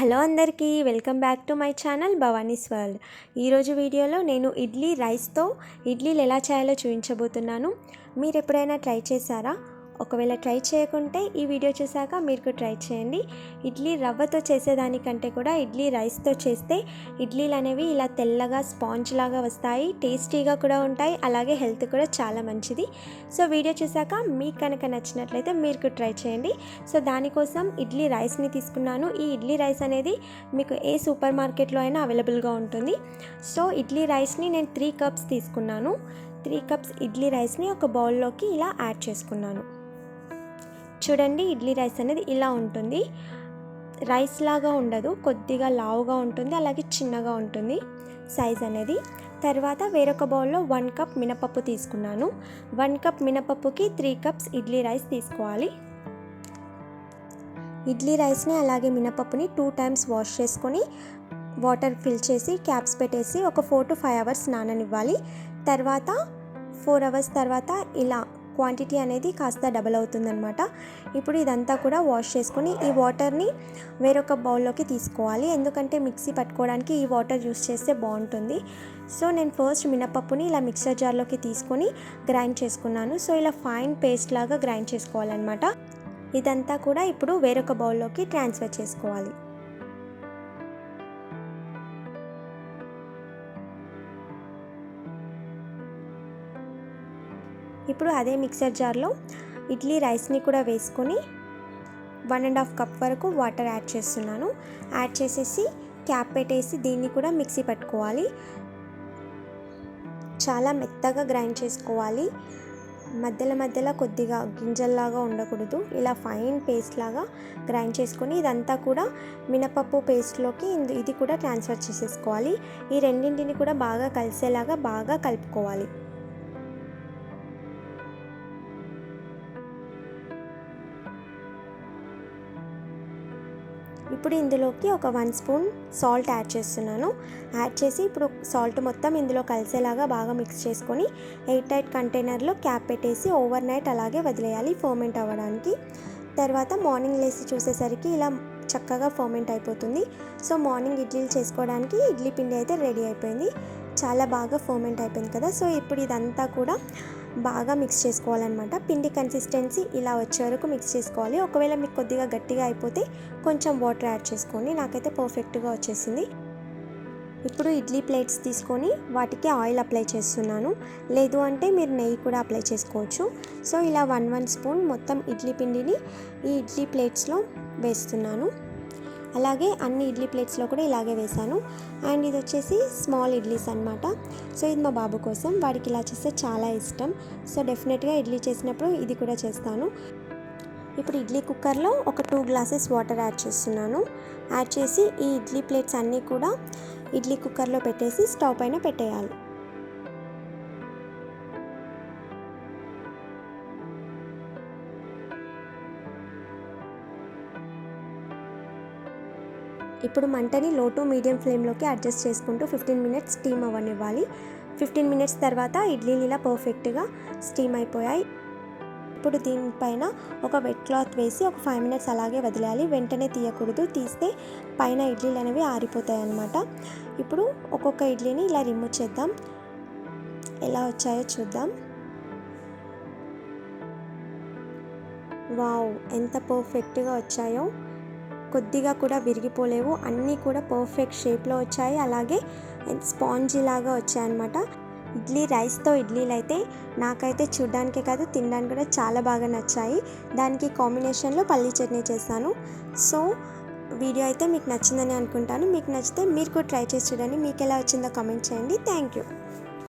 Hello అందరికీ welcome back to my channel Bhavani's world. ఈరోజు వీడియోలో నేను ఇడ్లీ రైస్తో ఇడ్లీలు ఎలా చేయాలో చూపించబోతున్నాను. మీరు ఎప్పుడైనా ట్రై చేశారా? ఒకవేళ ట్రై చేయకుంటే ఈ వీడియో చూసాక మీరు ట్రై చేయండి. ఇడ్లీ రవ్వతో చేసేదానికంటే కూడా ఇడ్లీ రైస్తో చేస్తే ఇడ్లీలు అనేవి ఇలా తెల్లగా స్పాంజ్ లాగా వస్తాయి టేస్టీగా కూడా ఉంటాయి అలాగే హెల్త్ కూడా చాలా మంచిది. సో వీడియో చూసాక మీకు కనుక నచ్చినట్లయితే మీరు ట్రై చేయండి. సో దానికోసం ఇడ్లీ రైస్ని తీసుకున్నాను. ఈ ఇడ్లీ రైస్ అనేది మీకు ఏ సూపర్ మార్కెట్లో అయినా అవైలబుల్గా ఉంటుంది. సో ఇడ్లీ రైస్ని నేను త్రీ కప్స్ తీసుకున్నాను. త్రీ కప్స్ ఇడ్లీ రైస్ని ఒక బౌల్లోకి ఇలా యాడ్ చేసుకున్నాను. చూడండి ఇడ్లీ రైస్ అనేది ఇలా ఉంటుంది. రైస్ లాగా ఉండదు కొద్దిగా లావుగా ఉంటుంది అలాగే చిన్నగా ఉంటుంది సైజ్ అనేది. తర్వాత వేరొక బౌల్లో వన్ కప్ మినపప్పు తీసుకున్నాను. వన్ కప్ మినపప్పుకి త్రీ కప్స్ ఇడ్లీ రైస్ తీసుకోవాలి. ఇడ్లీ రైస్ని అలాగే మినపప్పుని టూ టైమ్స్ వాష్ చేసుకొని వాటర్ ఫిల్ చేసి క్యాప్స్ పెట్టేసి ఒక ఫోర్ టు ఫైవ్ అవర్స్ నాననివ్వాలి. తర్వాత ఫోర్ అవర్స్ తర్వాత ఇలా క్వాంటిటీ అనేది కాస్త డబల్ అవుతుందన్నమాట. ఇప్పుడు ఇదంతా కూడా వాష్ చేసుకొని ఈ వాటర్ని వేరొక బౌల్లోకి తీసుకోవాలి. ఎందుకంటే మిక్సీ పట్టుకోవడానికి ఈ వాటర్ యూస్ చేస్తే బాగుంటుంది. సో నేను ఫస్ట్ మినపప్పుని ఇలా మిక్సర్ జార్లోకి తీసుకొని గ్రైండ్ చేసుకున్నాను. సో ఇలా ఫైన్ పేస్ట్ లాగా గ్రైండ్ చేసుకోవాలన్నమాట. ఇదంతా కూడా ఇప్పుడు వేరొక బౌల్లోకి ట్రాన్స్ఫర్ చేసుకోవాలి. ఇప్పుడు అదే మిక్సర్ జార్లో ఇడ్లీ రైస్ని కూడా వేసుకొని వన్ అండ్ హాఫ్ కప్ వరకు వాటర్ యాడ్ చేస్తున్నాను. యాడ్ చేసేసి క్యాప్ పెట్టేసి దీన్ని కూడా మిక్సీ పట్టుకోవాలి. చాలా మెత్తగా గ్రైండ్ చేసుకోవాలి. మధ్యలో మధ్యలో కొద్దిగా గింజల్లాగా ఉండకూడదు. ఇలా ఫైన్ పేస్ట్ లాగా గ్రైండ్ చేసుకొని ఇదంతా కూడా మినపప్పు పేస్ట్లోకి ఇది కూడా ట్రాన్స్ఫర్ చేసేసుకోవాలి. ఈ రెండింటిని కూడా బాగా కలిసేలాగా బాగా కలుపుకోవాలి. ఇప్పుడు ఇందులోకి ఒక వన్ స్పూన్ సాల్ట్ యాడ్ చేస్తున్నాను. యాడ్ చేసి ఇప్పుడు సాల్ట్ మొత్తం ఇందులో కలిసేలాగా బాగా మిక్స్ చేసుకొని ఎయిట్ టైట్ కంటైనర్లో క్యాప్ పెట్టేసి ఓవర్ నైట్ అలాగే వదిలేయాలి ఫర్మెంట్ అవ్వడానికి. తర్వాత మార్నింగ్ లేసి చూసేసరికి ఇలా చక్కగా ఫర్మెంట్ అయిపోతుంది. సో మార్నింగ్ ఇడ్లీలు చేసుకోవడానికి ఇడ్లీ పిండి అయితే రెడీ అయిపోయింది. చాలా బాగా ఫర్మెంట్ అయిపోయింది కదా. సో ఇప్పుడు ఇదంతా కూడా బాగా మిక్స్ చేసుకోవాలన్నమాట. పిండి కన్సిస్టెన్సీ ఇలా వచ్చే వరకు మిక్స్ చేసుకోవాలి. ఒకవేళ మీకు కొద్దిగా గట్టిగా అయిపోతే కొంచెం వాటర్ యాడ్ చేసుకోండి. నాకైతే పర్ఫెక్ట్గా వచ్చేసింది. ఇప్పుడు ఇడ్లీ ప్లేట్స్ తీసుకొని వాటికి ఆయిల్ అప్లై చేస్తున్నాను. లేదు అంటే మీరు నెయ్యి కూడా అప్లై చేసుకోవచ్చు. సో ఇలా వన్ వన్ స్పూన్ మొత్తం ఇడ్లీ పిండిని ఈ ఇడ్లీ ప్లేట్స్లో వేస్తున్నాను. అలాగే అన్ని ఇడ్లీ ప్లేట్స్లో కూడా ఇలాగే వేశాను. అండ్ ఇది వచ్చేసి స్మాల్ ఇడ్లీస్ అనమాట సో ఇది మా బాబు కోసం. వాడికి ఇలా చేస్తే చాలా ఇష్టం. సో డెఫినెట్గా ఇడ్లీ చేసినప్పుడు ఇది కూడా చేస్తాను. ఇప్పుడు ఇడ్లీ కుక్కర్లో ఒక టూ గ్లాసెస్ వాటర్ యాడ్ చేస్తున్నాను. యాడ్ చేసి ఈ ఇడ్లీ ప్లేట్స్ అన్నీ కూడా ఇడ్లీ కుక్కర్లో పెట్టేసి స్టవ్ పైన పెట్టేయాలి. ఇప్పుడు మంటని లో టు మీడియం ఫ్లేమ్లోకి అడ్జస్ట్ చేసుకుంటూ ఫిఫ్టీన్ మినిట్స్ స్టీమ్ అవ్వనివ్వాలి ఫిఫ్టీన్ మినిట్స్ తర్వాత ఇడ్లీలు ఇలా పర్ఫెక్ట్గా స్టీమ్ అయిపోయాయి. ఇప్పుడు దీనిపైన ఒక వెట్ క్లాత్ వేసి ఒక ఫైవ్ మినిట్స్ అలాగే వదిలేయాలి. వెంటనే తీయకూడదు. తీస్తే పైన ఇడ్లీలు అనేవి ఆరిపోతాయి అన్నమాట. ఇప్పుడు ఒక్కొక్క ఇడ్లీని ఇలా రిమూవ్ చేద్దాం. ఎలా వచ్చాయో చూద్దాం. వావ్ ఎంత పర్ఫెక్ట్గా వచ్చాయో. కొద్దిగా కూడా విరిగిపోలేవు. అన్నీ కూడా పర్ఫెక్ట్ షేప్లో వచ్చాయి. అలాగే స్పాంజీ లాగా వచ్చాయన్నమాట. ఇడ్లీ రైస్తో ఇడ్లీలు అయితే నాకైతే చూడడానికే కాదు తినడానికి కూడా చాలా బాగా నచ్చాయి. దానికి కాంబినేషన్లో పల్లీ చట్నీ చేశాను. సో వీడియో అయితే మీకు నచ్చిందని అనుకుంటాను. మీకు నచ్చితే మీరు కూడా ట్రై చేసి చూడండి. మీకు ఎలా వచ్చిందో కామెంట్ చేయండి. Thank you